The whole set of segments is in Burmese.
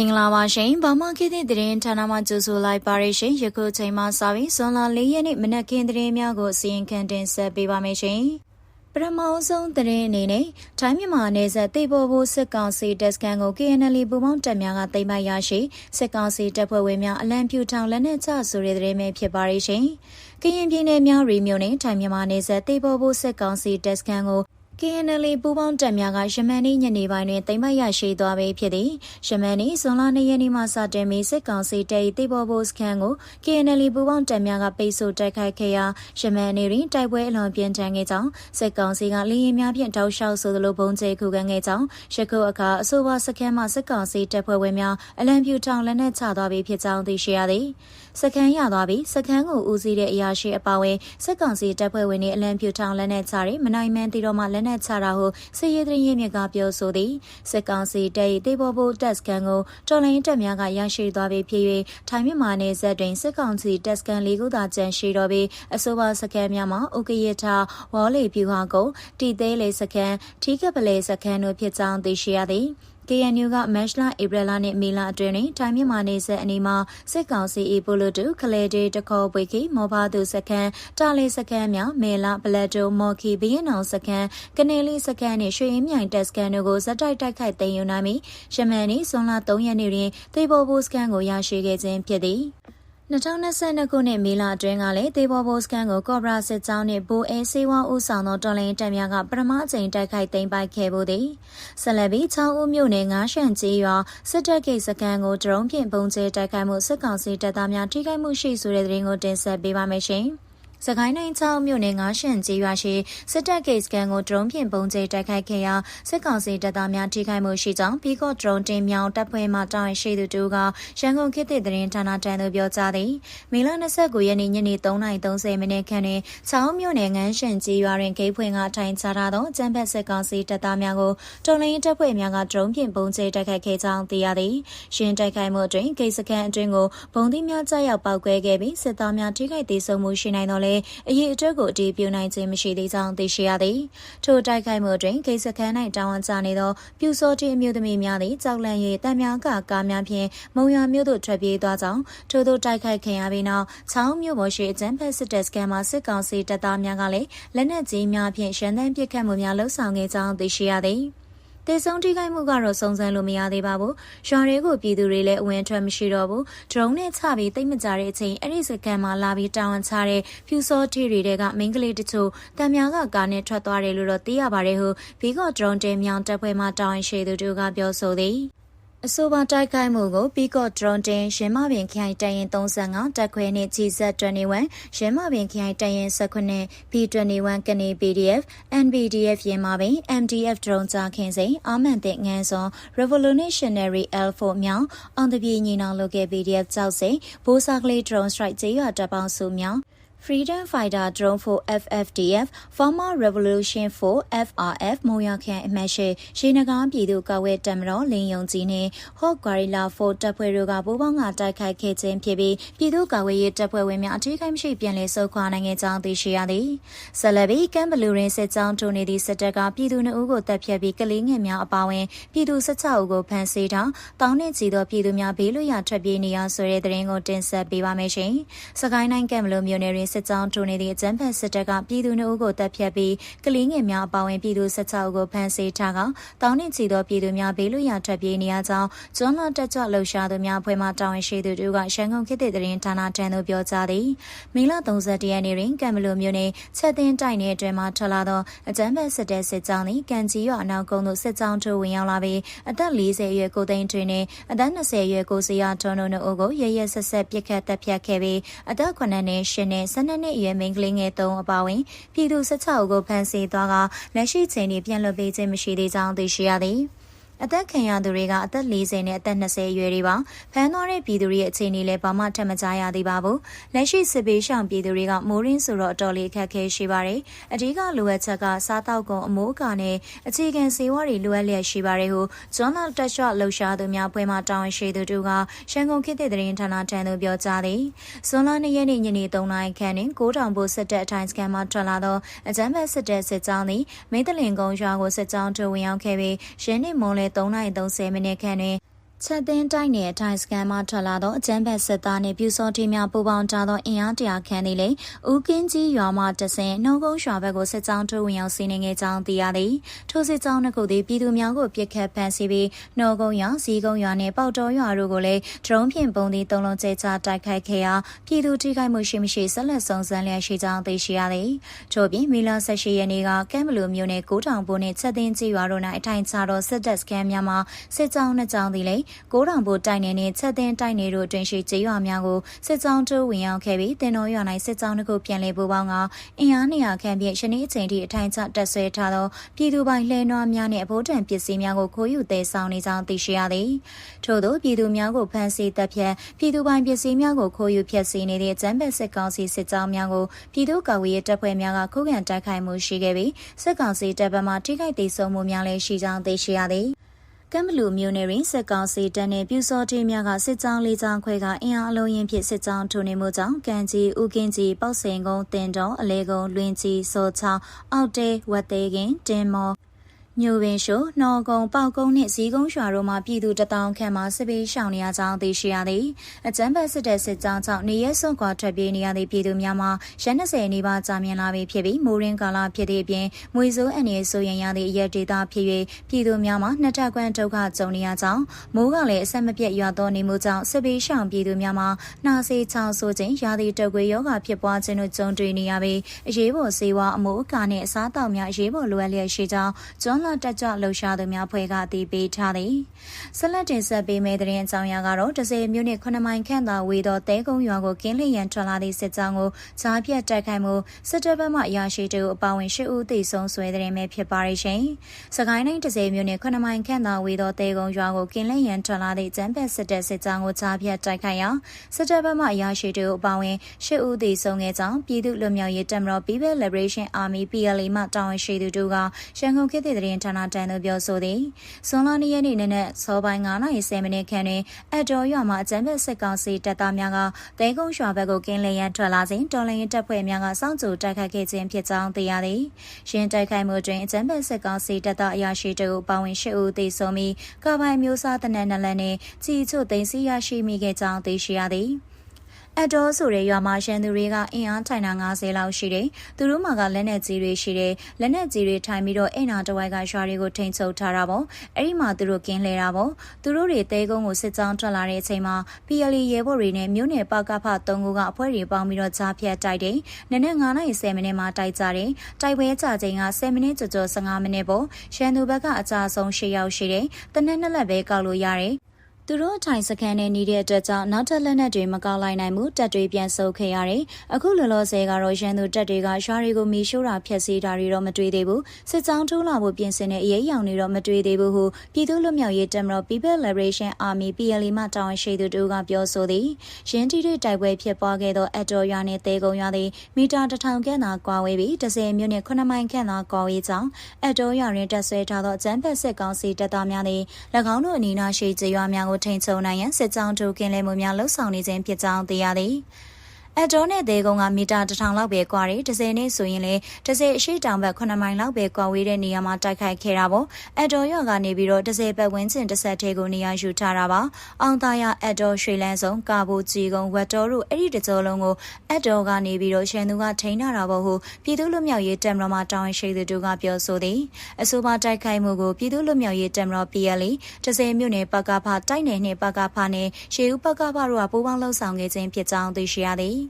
မင်္ဂလာပါရှင်။ဘာမှခေတ်သစ်သတင်းဌာနမှကြိုဆိုလိုက်ပါရရှင်။ယခုချိန်မှစပြီးဇွန်လ၄ရက်နေ့မနက်ခင်းသတင်းများကိုအစီရင်ခံတင်ဆက်ပေးပါမယ်ရှင်။ပထမဆုံးသတင်းအနေနဲ့ထိုင်းမြန်မာနယ်စပ်တိတ်ပေါ်ဖို့စစ်ကောင်စီတပ်စခန်းကို KNL ပူပေါင်းတပ်များကသိမ်းပိုက်ရရှိစစ်ကောင်စီတပ်ဖွဲ့ဝင်များအလံပြူထောင်လက်နက်ချဆိုတဲ့သတင်းပဲဖြစ်ပါရရှင်။ကရင်ပြည်နယ်မြောက်ရီမြို့နယ်ထိုင်းမြန်မာနယ်စပ်တိတ်ပေါ်ဖို့စစ်ကောင်စီတပ်စခန်းကို KNL ပူးပေါင်းတပ်များကယမန်နေ့ညနေပိုင်းတွင်တိမ်ပိုက်ရရှိသွားပြီဖြစ်သည်ယမန်နေ့ဇွန်လ2ရက်နေ့မှစတင်ပြီးစစ်ကောင်စီတပ်၏တိဘောဘိုစခန်းကို KNL ပူးပေါင်းတပ်များကပိတ်ဆို့တိုက်ခိုက်ခဲ့ရာယမန်နေ့တွင်တိုက်ပွဲအလွန်ပြင်းထန်ခဲ့ကြောင်းစစ်ကောင်စီကလေရင်များဖြင့်တောက်လျှောက်ဆိုသလိုပုံကျဲခုခံခဲ့ကြောင်းယခုအခါအဆိုပါစခန်းမှစစ်ကောင်စီတပ်ဖွဲ့ဝင်များအလံပြူထောင်လက်နက်ချသွားပြီဖြစ်ကြောင်းသိရှိရသည်စခန်းရသွားပြီးစခန်းကိုဦးစီးတဲ့အရာရှိအပါအဝင်စစ်ကောင်စီတပ်ဖွဲ့ဝင်တွေအလံပြူထောင်လက်နက်ချတွေမနိုင်မှန်းသိတော့မှလက်နက်ချတာဟုစစ်ရေးသတင်းရင်းမြစ်ကပြောဆိုသည်စစ်ကောင်စီတပ်၏တေဘောဘိုတပ်စကန်ကိုတော်လိုင်းတပ်များကရရှိသွားပြီးဖြစ်၍ထိုင်းမြန်မာနယ်စပ်တွင်စစ်ကောင်စီတပ်စကန်လေးခုသာကျန်ရှိတော့ပြီးအဆိုပါစကန်များမှာဥကရထဝေါ်လီပြူဟာကိုတီသေးလေစကန်ထီးကပလေစကန်တို့ဖြစ်ကြောင်းသိရှိရသည် KNU ကမတ်လဧပြီလနဲ့မေလအတွင်းတွင်ထိုင်းမြန်မာနယ်စပ်အနီးမှာစစ်ကောင်စီ၏ပိုလိုတူခလေတေတခေါ်ပွေခီမောဘာသူစခန်းတာလီစခန်းများမေလဘလက်တိုမော်ခီဘီယန်အောင်စခန်းကနေလီစခန်းနှင့်ရွှေအင်းမြိုင်တက်စခန်းတို့ကိုဇက်တိုက်တိုက်ခိုက်သိမ်းယူနိုင်ပြီးရှမန်နီဇွန်လ3ရက်နေ့တွင်သေဘောဘူစခန်းကိုရရှိခဲ့ခြင်းဖြစ်သည် 2022ခုနှစ်မေလအတွင်းကလည်းဒေဘောဘိုစကန်ကိုကော့ဘရာစစ်ကြောင်းနှင့်ဘိုးအဲဆေးဝါးဦးဆောင်သောတော်လိုင်းတပ်များကပထမအကြိမ်တိုက်ခိုက်သိမ်းပိုက်ခဲ့မှုသည်ဆက်လက်ပြီးချောင်းဦးမြို့နယ်ငါးရှန်ကျေးရွာစစ်တပ်ဂိတ်စကန်ကိုဒရုန်းဖြင့်ပုံကျဲတိုက်ခိုက်မှုစစ်ကောင်စီတပ်သားများထိခိုက်မှုရှိဆိုတဲ့သတင်းကိုတင်ဆက်ပေးပါမယ်ရှင်။ စကိုင်းတိုင်းချောင်းမြို့နယ်ငါရှန်ကျေးရွာရှိစစ်တပ်ဂိတ်စကန်ကိုဒရုန်းဖြင့်ပုံကျဲတိုက်ခိုက်ခဲ့ရာစစ်ကောင်စီတပ်သားများထိခိုက်မှုရှိကြောင်းပြီးကော့ဒရုန်းတင်မြောင်တပ်ဖွဲ့မှတာဝန်ရှိသူတို့ကရန်ကုန်ခေတ်သစ်သတင်းဌာနတန်းသို့ပြောကြားသည်မေလ29ရက်နေ့ညနေ3:30မိနစ်ခန့်တွင်ချောင်းမြို့နယ်ငန်းရှန်ကျေးရွာတွင်ဂိတ်ဖွင့်ကထိုင်ချထားသောကျန်းဖက်စစ်ကောင်စီတပ်သားများကိုတော်လိုင်းတပ်ဖွဲ့များကဒရုန်းဖြင့်ပုံကျဲတိုက်ခိုက်ခဲ့ကြောင်းသိရသည်ရှင်တိုက်ခိုက်မှုအတွင်းဂိတ်စကန်အတွင်းကိုဘုံသီးများကြားရောက်ပောက်ကွဲခဲ့ပြီးစစ်သားများထိခိုက်ဒေဆုံးမှုရှိနိုင်တော်လဲအရေးအတွက်ကိုအတည်ပြုနိုင်ခြင်းမရှိသေးကြောင်းသိရှိရသည်ထိုတိုက်ခိုက်မှုတွင်ဂိတ်စခန်း၌တာဝန်ကျနေသောပြူစောတိအမျိုးသမီးများသည်ကြောက်လန့်၍တံများကကားများဖြင့်မုံရမြို့သို့ထွက်ပြေးသွားကြောင်းထို့သောတိုက်ခိုက်ခံရပြီးနောက်ချောင်းမြို့ပေါ်ရှိအကြမ်းဖက်စစ်တပ်စခန်းမှစစ်ကောင်စီတပ်သားများကလည်းလက်နက်ကြီးများဖြင့်ရန်တမ်းပစ်ခတ်မှုများလှုပ်ဆောင်ခဲ့ကြောင်းသိရှိရသည် တေဆုံးထိခိုက်မှုကတော့စုံစမ်းလို့မရသေးပါဘူး။ရွာတွေကိုပြည်သူတွေလည်းအဝင်ထွက်မရှိတော့ဘူး။ဒရုန်းနဲ့ချပြီးတိတ်မကြတဲ့အချိန်အဲ့ဒီစကန်မှာလာပြီးတာဝန်ချတဲ့ဖြူစောထီတွေက မိန်းကလေးတချို့တံများကကားနဲ့ထွက်သွားတယ်လို့တော့သိရပါတယ်ဟုဘီကော့ဒရုန်းတင်မြောင်တပ်ဖွဲ့မှတာဝန်ရှိသူတို့ကပြောဆိုသည်။ အဆိုပါတိုက်ခိုက်မှုကိုပီကော့ဒရွန်တင်ရင်းမပင်ခိုင်တရင်35တက်ခွဲနှင့်ကြီးဆက်21 ရင်းမပင်ခိုင်တရင်19 B21 ကနေ PDF NBDF ရင်းမပင် MDF ဒရုန်ကြခင်စိန်အာမန်တဲ့ငန်းစော Revolutionary L4 မြောင်အောင်တပြေညီနောင်လုပ်ခဲ့ PDF ကြောက်စိန်ဘိုးစာကလေး drone strike ကျေးရွာတပ်ပေါင်းစုမြောင် Freedom Fighter Drone 4 FFDF Farmer Revolution 4 FRF မုံရခန့်အမှတ်ရှိရေနဂါပြည်သူ့ကာဝဲတပ်မတော်လင်းယုံကြီးနှင့် Hawk Guerrilla 4တပ်ဖွဲ့တို့ကပူးပေါင်းကတိုက်ခိုက်ခဲ့ခြင်းဖြစ်ပြီးပြည်သူ့ကာဝဲရေးတပ်ဖွဲ့ဝင်များအထူးကိမရှိပြန်လည်ဆုတ်ခွာနိုင်ခဲ့ကြောင်းသိရှိရသည်။ဆက်လက်ပြီးကမ်ဘလူးရင်းစစ်ကြောင်းထိုးနေသည့်စစ်တပ်ကပြည်သူနှုတ်ကိုတပ်ဖြတ်ပြီးကလေးငယ်များအပါအဝင်ပြည်သူ16ဦးကိုဖမ်းဆီးထားတောင်းနှင့်ချီသောပြည်သူများဘေးလွတ်ရာထွက်ပြေးနေရဆိုတဲ့သတင်းကိုတင်ဆက်ပေးပါမယ်ရှင်။စကိုင်းတိုင်းကမ်ဘလူးမြို့နယ်တွင်စစ်ကြောင်းထိုးနေသည့်အကြမ်းဖက်စစ်တပ်ကပြည်သူနှုတ်ကိုတပ်ဖြတ်ပြီးကလေးငယ်များအပါအဝင်ပြည်သူ16ဦးကိုဖမ်းဆီးထားကတောင်းနှင့်ချီသောပြည်သူများဘေးလွတ်ရာထွက်ပြေးနေရကြောင်းကျွမ်းလတက်ကြွလှုပ်ရှားသူများဖွဲ့မှတာဝန်ရှိသူတို့ကရန်ကုန်ခေတ်သစ်သတင်းဌာနတန်းသို့ပြောကြားသည်မေလ31ရက်နေ့တွင်ကံမလိုမြို့နယ်ချက်တင်တိုက်နယ်အတွင်းမှထွက်လာသောအကြမ်းဖက်စစ်တပ်စစ်ကြောင်းသည်ကံကြီးရွာအနောက်ကုန်းသို့စစ်ကြောင်းထိုးဝင်ရောက်လာပြီးအသက်40အရွယ်ကိုသိန်းတွင်နှင့်အသက်20အရွယ်ကိုစရာထွန်းတို့အုပ်ကိုရရဆက်ဆက်ပစ်ခတ်တပ်ဖြတ်ခဲ့ပြီးအသက်9နှစ်10နှစ်12နှစ်အရွယ်မိန်းကလေးငယ်3အပါအဝင်ပြည်သူ16ဦးကိုဖမ်းဆီးသွားကလက်ရှိချိန်ထိပြန်လွှတ်ပေးခြင်းမရှိသေးကြောင်းသိရှိရသည်။ အသက်ခံရသူတွေကအသက်40နဲ့အသက်20အရွယ်တွေပါဖမ်းသွားတဲ့ပြည်သူတွေရဲ့အခြေအနေလည်းဘာမှထက်မကြရသေးပါဘူးလက်ရှိစစ်ပေးရှောင်ပြည်သူတွေကမိုးရင်းဆိုတော့အတော်လေးအခက်ခဲရှိပါတယ်အဓိကလိုအပ်ချက်ကစားတောက်ကုန်အမိုးအကာနဲ့အခြေခံစေဝါတွေလိုအပ်လျက်ရှိပါတယ်ဟုဂျွန်လာတက်ရှော့လှူရှားသူများဖွဲ့မှတာဝန်ရှိသူတို့ကရန်ကုန်ခေတ်သစ်သတင်းဌာနထံသို့ပြောကြားသည်ဇွန်လ2ရက်နေ့ညနေ3နာရီခန့်တွင်ကိုတောင်ဘိုစစ်တပ်အထိုင်စကန်မှထွက်လာသောအကြမ်းဖက်စစ်တပ်စစ်ကြောင်းသည်မိတလင်ကုန်းရွာကိုစစ်ကြောင်းထိုးဝင်ရောက်ခဲ့ပြီးရင်းနှင့်မွန်လေ3:30မိနစ်ခန့်တွင် ချက်သင်းတိုင်းနယ်ထိုင်စကန်မှထွက်လာသောအကြမ်းဖက်စစ်သားနှင့်ပြူစောထင်းများပူးပေါင်းကြသောအင်အားတရာခန့်သည်လည်းဦးကင်းကြီးရွာမှတဆင်နှုံကုန်းရွာဘက်ကိုစစ်ကြောင်းထိုးဝင်ရောက်စီးနင်းခဲ့ကြောင်းသိရသည်ထိုစစ်ကြောင်းနှစ်ခုသည်ပြည်သူများကိုပစ်ခတ်ဖမ်းဆီးပြီးနှုံကုန်းရွာစီကုန်းရွာနှင့်ပေါတော်ရွာတို့ကိုလည်းဒရုန်းဖြင့်ပုံသည်သုံးလုံးကျဲချတိုက်ခိုက်ခဲ့ရာပြည်သူထိခိုက်မှုရှိမရှိဆက်လက်စုံစမ်းလျက်ရှိကြောင်းသိရှိရသည်ထို့ပြင်မေလ18ရက်နေ့ကကမ်ဘလူမြို့နယ်ကိုးထောင်ဘုံနှင့်ချက်သင်းကြီးရွာတို့၌အထိုင်ချသောစစ်တပ်စခန်းများမှစစ်ကြောင်းနှစ်ကြောင်းသည်လည်း9000ဘိုတိုင်နယ်နဲ့ချက်သင်းတိုင်နယ်တို့အတွင်းရှိကျေးရွာများကိုစစ်ကြောင်းတိုးဝင်ရောက်ခဲ့ပြီးတင်တော်ရွာ၌စစ်ကြောင်းတစ်ခုပြန်လည်ပူးပေါင်းကအင်အား200ခန့်ဖြင့်ယနေ့အချိန်ထိအထိုင်ချတက်ဆွဲထားသောပြည်သူပိုင်လှဲနွားများနဲ့အဖို့တံပစ္စည်းများကိုခိုးယူသယ်ဆောင်နေကြောင်းသိရှိရသည်။ထို့သောပြည်သူများကိုဖမ်းဆီးတပ်ဖြတ်ပြည်သူပိုင်ပစ္စည်းများကိုခိုးယူဖျက်ဆီးနေသည့်အကြမ်းဖက်စစ်ကောင်စီစစ်ကြောင်းများကိုပြည်သူ့ကာကွယ်ရေးတပ်ဖွဲ့များကခုခံတိုက်ခိုက်မှုရှိခဲ့ပြီးစစ်ကောင်စီတပ်ဗမာထိခိုက်ဒေဆုံးမှုများလည်းရှိကြောင်းသိရှိရသည်။ ကမ်ဘလူမျိုးနယ်တွင်စစ်ကောင်စီတပ်နှင့်ပြူစောတိများကစစ်ကြောင်းလေးကြောင်းခွဲကအင်အားအလုံးရင်ဖြင့်စစ်ကြောင်းထိုးနေမှုကြောင့်ကံကြီးဥကင်းကြီးပေါက်စင်ကုန်းတင်တော်အလဲကုန်းလွင်ကြီးစောချောင်းအောက်တဲဝတ်သေးကင်တင်မော် မြို့ပင်ရှိုနှော်ကုံပေါက်ကုန်းနှင့်ဇီးကုန်းရွာတို့မှပြည်သူတထောင်ခန့်မှစစ်ပေးရှောင်နေရကြောင်းသိရှိရသည်အကြမ်းဖက်စစ်တပ်စစ်ကြောင်းကြောင့်နေရဲစွန့်ခွာထွက်ပြေးနေရသည့်ပြည်သူများမှာရက်20နီးပါးကြာမြင့်လာပြီဖြစ်ပြီးမိုးရင်းကာလဖြစ်သည့်အပြင်မွေစိုးအနေဆိုရင်ရသည့်အရက်ဒေတာဖြစ်၍ပြည်သူများမှာနှစ်ထပ်ကွန်းဒုက္ခကြုံနေရကြောင်းမိုးကလည်းအဆက်မပြတ်ရွာသောနေမှုကြောင့်စစ်ပေးရှောင်ပြည်သူများမှာနှာစေးချောင်းဆိုခြင်းရာသီတုပ်ကွေးယောဂဖြစ်ပွားခြင်းတို့ကြုံတွေ့နေရပြီးအရေးပေါ်စေဝါအမှုအကာနှင့်အစားအသောက်များအရေးပေါ်လိုအပ်လျက်ရှိကြောင်းကျွမ်းလာတက်ကြွလှုပ်ရှားသူများဖွဲ့ကအတည်ပြုထားသည်ဆက်လက်တင်ဆက်ပေးမယ့်သတင်းအကြောင်းအရာကတော့တစေမြို့နယ်9မိုင်ခန့်သာဝေသောတဲကုန်းရွာကိုကင်းလျရန်ထွက်လာသည့်စစ်ကြောင်းကိုဈာပြတ်တိုက်ခိုက်မှုစစ်တပ်ဘက်မှအရာရှိတူအပါဝင်၈ဦးသေဆုံးဆွဲတဲ့ပဲဖြစ်ပါရဲ့ရှင်စကိုင်းတိုင်းတစေမြို့နယ်9မိုင်ခန့်သာဝေသောတဲကုန်းရွာကိုကင်းလျရန်ထွက်လာသည့်ကျန်းဖက်စစ်တပ်စစ်ကြောင်းကိုဈာပြတ်တိုက်ခိုက်ရာစစ်တပ်ဘက်မှအရာရှိတူအပါဝင်၈ဦးသေဆုံးခဲ့ကြောင်းပြည်သူ့လူမျိုးရေးတပ်မတော် People Liberation Army PLA မှတာဝန်ရှိသူတို့ကရန်ကုန်ခေတ်သစ်သတင်းဌာနတန်တို့ပြောဆိုသည်ဇွန်လ၂ရက်နေ့နနက်စောပိုင်း9:30မိနစ်ခန့်တွင်အတော်ရွာမှအကြမ်းဖက်စစ်ကောင်စီတပ်သားများကတဲကုန်းရွာဘက်ကိုကင်းလျက်ထွက်လာစဉ်တော်လှန်ရေးတပ်ဖွဲ့များကစောင့်ကြိုတိုက်ခိုက်ခဲ့ခြင်းဖြစ်ကြောင်းသိရသည်။ရင်းတိုက်ခိုက်မှုတွင်အကြမ်းဖက်စစ်ကောင်စီတပ်သားအရာရှိတို့ပါဝင်ရှိဦးသေဆုံးပြီးကာပိုင်မျိုးစားတနက်နလက်နှင့်ကြီးချို့သိမ်းဆည်းရရှိမိခဲ့ကြောင်းသိရှိရသည်။ အတော်ဆိုတဲ့ရွာမှာရှန်သူတွေကအင်အားထိုင်တာ90လောက်ရှိတယ်။သူတို့မှာကလက်နက်ကြီးတွေရှိတယ်။လက်နက်ကြီးတွေထိုင်ပြီးတော့အိမ်နာတဝိုက်ကရွာတွေကိုထိန်ချုပ်ထားတာပေါ့။အဲ့ဒီမှာသူတို့ကင်းလဲတာပေါ့။သူတို့တွေတဲကုန်းကိုစစ်ကြောင်းထွက်လာတဲ့အချိန်မှာ PLE ရဲဘော်တွေနဲ့မြို့နယ်ပကဖ3ခုကအဖွဲ့တွေပေါင်းပြီးတော့ကြားဖြတ်တိုက်တယ်။နနက်9:30မိနစ်မှာတိုက်ကြတယ်။တိုက်ပွဲကြာချိန်က10မိနစ်ကျော်ကျော်15မိနစ်ပေါ့။ရှန်သူဘက်ကအကြဆုံး10ရောက်ရှိတယ်။တနက်နှစ်လက်ပဲကောက်လို့ရတယ်။ သူတို့အထိုင်စခန်းနဲ့နေတဲ့အတွက်ကြောင့်နောက်ထပ်လက်နက်တွေမကောက်လိုက်နိုင်မှုတပ်တွေပြန်ဆုတ်ခဲ့ရတယ်။အခုလောလောဆယ်ကတော့ရန်သူတပ်တွေကရွာတွေကိုမီရှို့တာဖျက်ဆီးတာတွေတော့မတွေ့သေးဘူး။စစ်ကြောင်းထိုးလာဖို့ပြင်ဆင်တဲ့အရေးရောင်တွေတော့မတွေ့သေးဘူးဟုပြည်သူ့လွတ်မြောက်ရေးတပ်မတော် People Liberation Army PLA မှတာဝန်ရှိသူတို့ကပြောဆိုသည်။ရင်းတီတွေတိုက်ပွဲဖြစ်ပွားခဲ့သောအတော်ရွာနှင့်တဲကုံရွာသည်မီတာ1000ခန့်သာကွာဝေးပြီး10မြို့နှင့်9မိုင်ခန့်သာကွာဝေးကြောင်းအတော်ရွာတွင်တပ်ဆွဲထားသောအကြမ်းဖက်စစ်ကောင်စီတပ်သားများသည်၎င်းတို့အနီးနားရှိကျေးရွာများကိုထိန်ချုပ်နိုင်ရန်စစ်ကြောင်းထိုးကင်းလဲမှုများလှုပ်ဆောင်နေခြင်းဖြစ်ကြောင်းသိရသည်။ အတော်နဲ့သေးကုန်းကမီတာ1000လောက်ပဲကွာတယ်10နဲ့ဆိုရင်လေ10အရှိတောင်ဘက်9မိုင်လောက်ပဲကွာဝေးတဲ့နေရာမှာတိုက်ခိုက်ခဲ့တာပေါ့အတော်ရွာကနေပြီးတော့10ဘက်ဝင်းကျင်တစ်ဆက်ထဲကိုနေရာယူထားတာပါအောင်သားရအတော်ရွှေလန်းဆုံးကာဘူကြီးကုန်းဝတ်တော်တို့အဲ့ဒီတကြောလုံးကိုအတော်ကနေပြီးတော့ရှန်သူကထိန်းထားတာပေါ့ဟုပြည်သူ့လူမျိုးရေးတမတော်မှာတောင်းရှိသူတို့ကပြောဆိုသည်အဆိုပါတိုက်ခိုက်မှုကိုပြည်သူ့လူမျိုးရေးတမတော် PLE 10မြို့နယ်ပကဖတိုက်နယ်နှင့်ပကဖနဲ့ရှေးဦးပကဖတို့ကပူးပေါင်းလှုပ်ဆောင်ခဲ့ခြင်းဖြစ်ကြောင်းသိရှိရသည်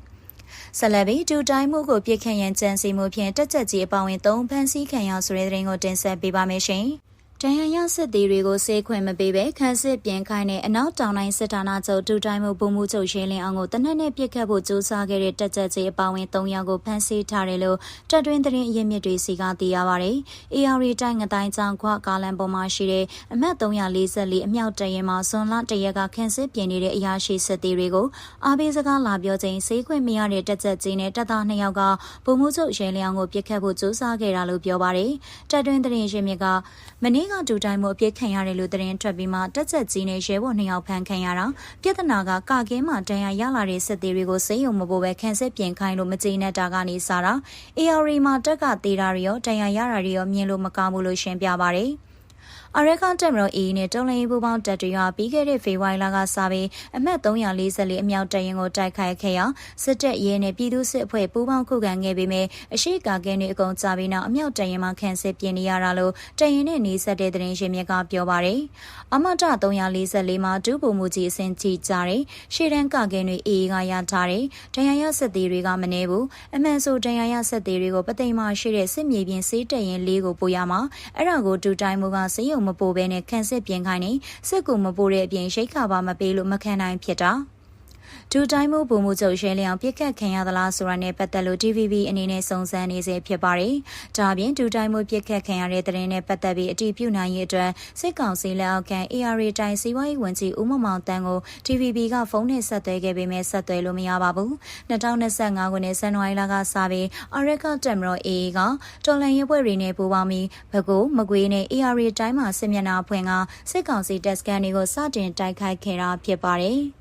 ဆက်လက်ပြီးဒူတိုင်းမှုကိုပြစ်ခန့်ရန်ကြံစီမှုဖြင့်တက်ကြက်ကြီးအပေါဝင်၃ဖန်စီခံရဆိုတဲ့တဲ့ရင်ကိုတင်ဆက်ပေးပါမယ်ရှင်။ တန်ရရစစ်သည်တွေကိုစေခွင့်မပေးဘဲခန်းစစ်ပြင်ခိုင်းတဲ့အနောက်တောင်တိုင်းစစ်ဌာနချုပ်ဒူတိုင်းမှုပုံမှုချုပ်ရှင်းလင်းအောင်ကိုတနက်နေ့ပြစ်ခတ်ဖို့ကြိုးစားခဲ့တဲ့တက်ကြက်ကြီးအပါဝင်၃ယောက်ကိုဖမ်းဆီးထားတယ်လို့တပ်တွင်းသတင်းအရင်းမြစ်တွေစီကသိရပါဗျ။ AR တိုင်းငတိုင်းချောင်းခွကားလန်ပေါ်မှာရှိတဲ့အမှတ်344အမြောက်တရင်မှာဇွန်လတရက်ကခန်းစစ်ပြင်နေတဲ့အရာရှိစစ်သည်တွေကိုအားပေးစကားလာပြောချိန်စေခွင့်မရတဲ့တက်ကြက်ကြီးနဲ့တပ်သား၂ယောက်ကပုံမှုချုပ်ရှင်းလင်းအောင်ကိုပြစ်ခတ်ဖို့ကြိုးစားခဲ့တာလို့ပြောပါတယ်။တပ်တွင်းသတင်းရင်းမြစ်ကမနေ့ကဒူတိုင်းမှုအပြစ်ခံရတယ်လို့သတင်းထွက်ပြီးမှတက်ချက်ကြီးနဲ့ရဲဘော်နှစ်ယောက်ဖမ်းခံရတာပြဿနာကကကင်းမှတန်ရရလာတဲ့စစ်သေးတွေကိုစိတ်ယုံမပိုးပဲခံစစ်ပြင်ခိုင်းလို့မကျေနပ်တာကနေစားတာ AR မှာတက်ကသေးတာတွေရောတန်ရရတာတွေရောမြင်လို့မကောင်းဘူးလို့ရှင်းပြပါတယ် အရက်ကောင်တက်မတော် AA နဲ့တုံးလင်းပူပေါင်းတပ်တွေကပြီးခဲ့တဲ့ဖေဖော်ဝါရီလကစပြီးအမှတ်344အမြောက်တရင်ကိုတိုက်ခိုက်ခဲ့ရာစစ်တပ်ရဲနဲ့ပြည်သူစစ်အဖွဲ့ပူးပေါင်းခုခံခဲ့ပေမဲ့အရှိကာကင်းတွေအကုန်ကြပြီးနောက်အမြောက်တရင်မှာခန့်စစ်ပြင်နေရတာလို့တရင်နဲ့နေဆက်တဲ့သတင်းရှင်မြစ်ကပြောပါတယ်။အမတ344မှာဒုဗိုလ်မှူးကြီးအစင်ကြီးကြတယ်။ရှေ့တန်းကကင်းတွေ AA ကရထားတယ်။ဒဏ်ရာရစစ်သေးတွေကမနေဘူး။အမှန်ဆိုဒဏ်ရာရစစ်သေးတွေကိုပသိမ်မရှိတဲ့စစ်မြေပြင်စေးတရင်လေးကိုပို့ရမှာအဲ့ဒါကိုဒူတိုင်းမှုကစေယုံမပို့ဘဲနဲ့ခန့်စစ်ပြင်ခိုင်းနေစစ်ကူမပို့တဲ့အပြင်ရှိတ်ခါပါမပေးလို့မခံနိုင်ဖြစ်တာ ဒူတိုင်းမှုပုံမှုချုပ်ရဲလျောင်ပြစ်ခတ်ခံရသလားဆိုတာနဲ့ပတ်သက်လို့ TVB အနေနဲ့စုံစမ်းနေစေဖြစ်ပါတယ်။ဒါပြင်ဒူတိုင်းမှုပြစ်ခတ်ခံရတဲ့တဲ့ရင်နဲ့ပတ်သက်ပြီးအတည်ပြုနိုင်ရေးအတွက်စစ်ကောင်စီလက်အောက်ခံ AR တိုင်းစီးပွားရေးဝန်ကြီးဦးမမောင်တန်းကို TVB ကဖုန်းနဲ့ဆက်သွယ်ခဲ့ပေမဲ့ဆက်သွယ်လို့မရပါဘူး။2025ခုနှစ်ဇန်နဝါရီလကစပြီးအရက်ကတက်မတော် AA ကတော်လန်ရဲပွဲတွေနဲ့ပူးပေါင်းပြီးဘကိုမကွေးနဲ့ AR တိုင်းမှာစစ်မျက်နှာဖွင့်ကစစ်ကောင်စီတပ်စကန်တွေကိုစတင်တိုက်ခိုက်ခဲ့တာဖြစ်ပါတယ်။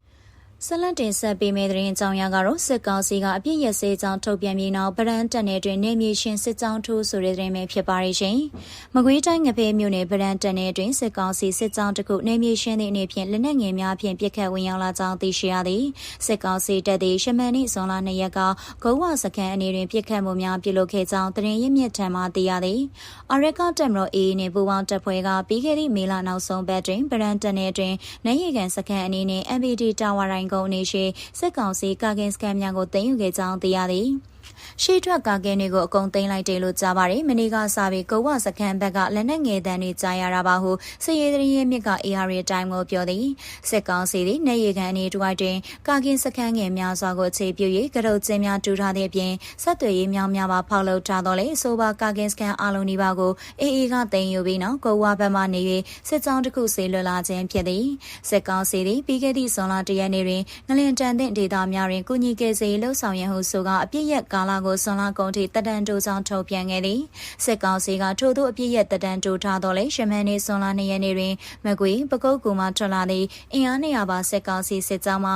ဆလတ်တင်ဆက်ပေးမယ့်သတင်းအကြောင်းအရာကတော့စစ်ကောင်စီကအပြစ်ရစေးကြောင်းထုတ်ပြန်ပြီးနောက်ဗရန်တက်နယ်တွင်နေမြေရှင်စစ်ကြောင်းထိုးဆိုတဲ့သတင်းပဲဖြစ်ပါရဲ့ရှင်။မကွေးတိုင်းငပေမြို့နယ်ဗရန်တက်နယ်တွင်စစ်ကောင်စီစစ်ကြောင်းတစ်ခုနေမြေရှင်သည့်အနေဖြင့်လက်နက်ငယ်များဖြင့်ပစ်ခတ်ဝင်ရောက်လာကြောင်းသိရှိရသည်။စစ်ကောင်စီတပ်သည်ရှမန်နှင့်ဇွန်လ2ရက်ကဂုံးဝစခန်းအနေတွင်ပစ်ခတ်မှုများပြုလုပ်ခဲ့ကြောင်းသတင်းရင်းမြစ်ထံမှသိရသည်။အရက်ကတက်မတော် AA နှင့်ပူးပေါင်းတပ်ဖွဲ့ကပြီးခဲ့သည့်မေလနောက်ဆုံးပတ်တွင်ဗရန်တက်နယ်တွင်နိုင်ရီကန်စခန်းအနေနဲ့ MBD တာဝါရိုင်ကုန်းနေရှိစစ်ကောင်စီကာကင်စကန်များကိုတင်ယူခဲ့ကြောင်းသိရသည်။ ရှေ့ထွက်ကာကင်းတွေကိုအကုန်သိမ်းလိုက်တယ်လို့ကြားပါတယ်။မနေ့ကစပြီးကုဝစခန်းဘက်ကလက်နက်ငယ်တန်းတွေကြားရတာပါဟုစည်ရည်တရင်မြစ်က AR တိုင်းကိုပြောသည်။စစ်ကောင်စီသည်နေရီကန်အနေတွိုက်တွင်ကာကင်းစခန်းငယ်များစွာကိုအခြေပြု၍ကရုတ်ကျင်းများတူထားတဲ့အပြင်ဆက်သွယ်ရေးများများပါဖောက်လုပ်ထားတော့လေဆိုပါကာကင်းစခန်းအလုံးဒီပါကို AA ကသိမ်းယူပြီးနောက်ကုဝဘက်မှနေ၍စစ်ကြောင်းတစ်ခုဆေးလွှလာခြင်းဖြစ်သည်။စစ်ကောင်စီသည်ပြီးခဲ့သည့်ဇွန်လတရက်နေ့တွင်ငလင်တန်တဲ့ဒေသများတွင်ကုညီကယ်ဆယ်လှုပ်ဆောင်ရန်ဟုဆိုကအပြစ်ရက်ကာလကိုဇွန်လကုန်ထိတဒန်တိုးဆောင်ထုတ်ပြန်ခဲ့သည်စစ်ကောင်စီကထို့သောအပြစ်ရက်တဒန်တိုးထားတော့လေရှမန်နေဇွန်လ2ရက်နေ့တွင်မကွေပကုတ်ကူမှထွက်လာသည့်အင်အား200ပါစစ်ကောင်စီစစ်ကြောင်းမှ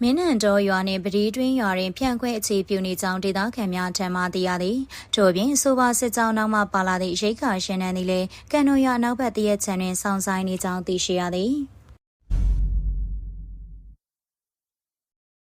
မင်းနန်တော်ရွာနှင့်ပဒီတွင်းရွာတွင်ဖြန့်ခွဲအခြေပြုနေကြောင်းဒေသခံများထံမှသိရသည်ထို့ပြင်ဆိုပါစစ်ကြောင်းနောက်မှပါလာသည့်ရိတ်ခါရှင်နန်းသည်လည်းကန်နိုရွာနောက်ဘက်တရက်ချန်တွင်စောင့်ဆိုင်နေကြောင်းသိရှိရသည်